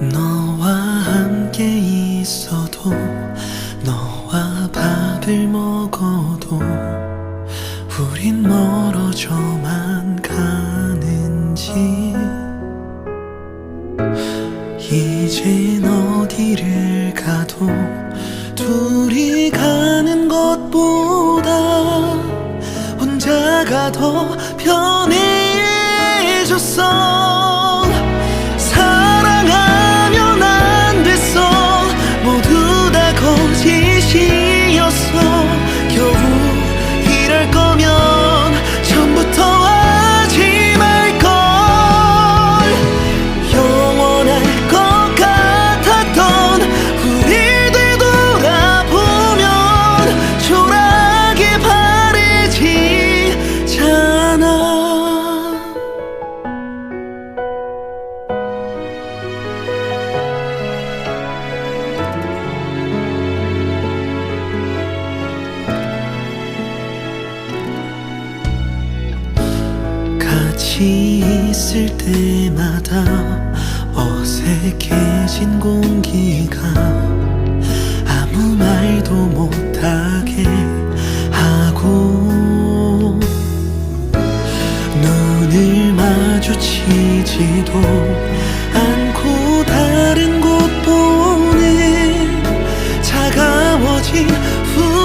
너와 함께 있어도 너와 밥을 먹어도 우린 멀어져만 가는지. 이젠 어디를 가도 둘이 가는 것보다 혼자가 더 편해졌어 같이 있을 때마다 어색해진 공기가 아무 말도 못하게 하고 눈을 마주치지도 않고 다른 곳 보는 차가워진 후